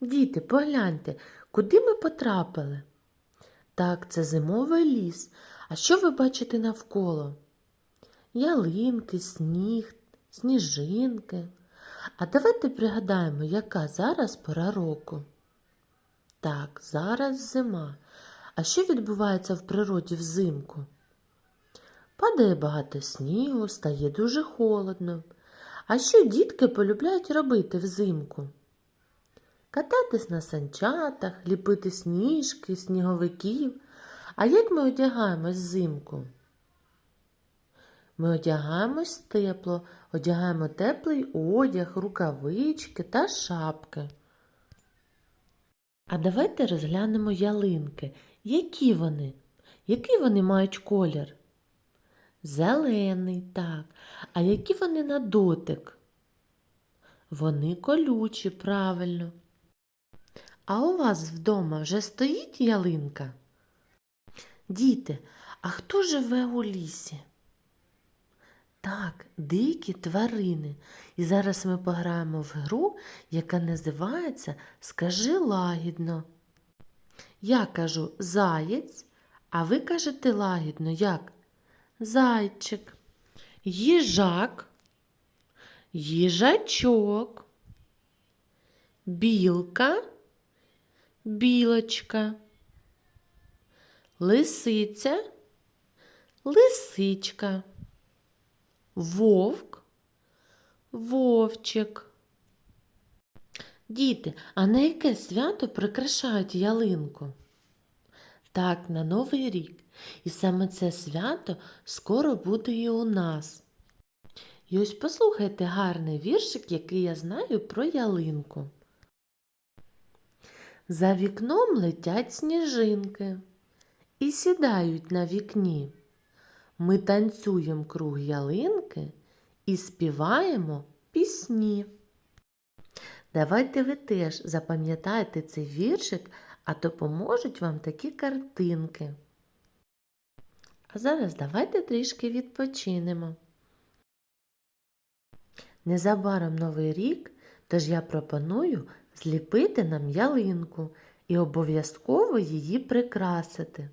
Діти, погляньте, куди ми потрапили? Так, це зимовий ліс. А що ви бачите навколо? Ялинки, сніг, сніжинки. А давайте пригадаємо, яка зараз пора року. Так, зараз зима. А що відбувається в природі взимку? Падає багато снігу, стає дуже холодно. А що дітки полюбляють робити взимку? Кататись на санчатах, ліпити сніжки, сніговиків. А як ми одягаємось взимку? Ми одягаємось тепло, одягаємо теплий одяг, рукавички та шапки. А давайте розглянемо ялинки. Які вони? Який вони мають колір? Зелений, так. А які вони на дотик? Вони колючі, правильно. А у вас вдома вже стоїть ялинка? Діти, а хто живе у лісі? Так, дикі тварини. І зараз ми пограємо в гру, яка називається Скажи лагідно. Я кажу заєць, а ви кажете лагідно як? Зайчик, їжак, їжачок, білка, білочка, лисиця, лисичка, вовк, вовчик. Діти, а на яке свято прикрашають ялинку? Так, на Новий рік. І саме це свято скоро буде і у нас. І ось послухайте гарний віршик, який я знаю про ялинку. За вікном летять сніжинки і сідають на вікні. Ми танцюємо круг ялинки і співаємо пісні. Давайте ви теж запам'ятайте цей віршик, а допоможуть вам такі картинки. А зараз давайте трішки відпочинемо. Незабаром новий рік, тож я пропоную зліпити нам ялинку і обов'язково її прикрасити.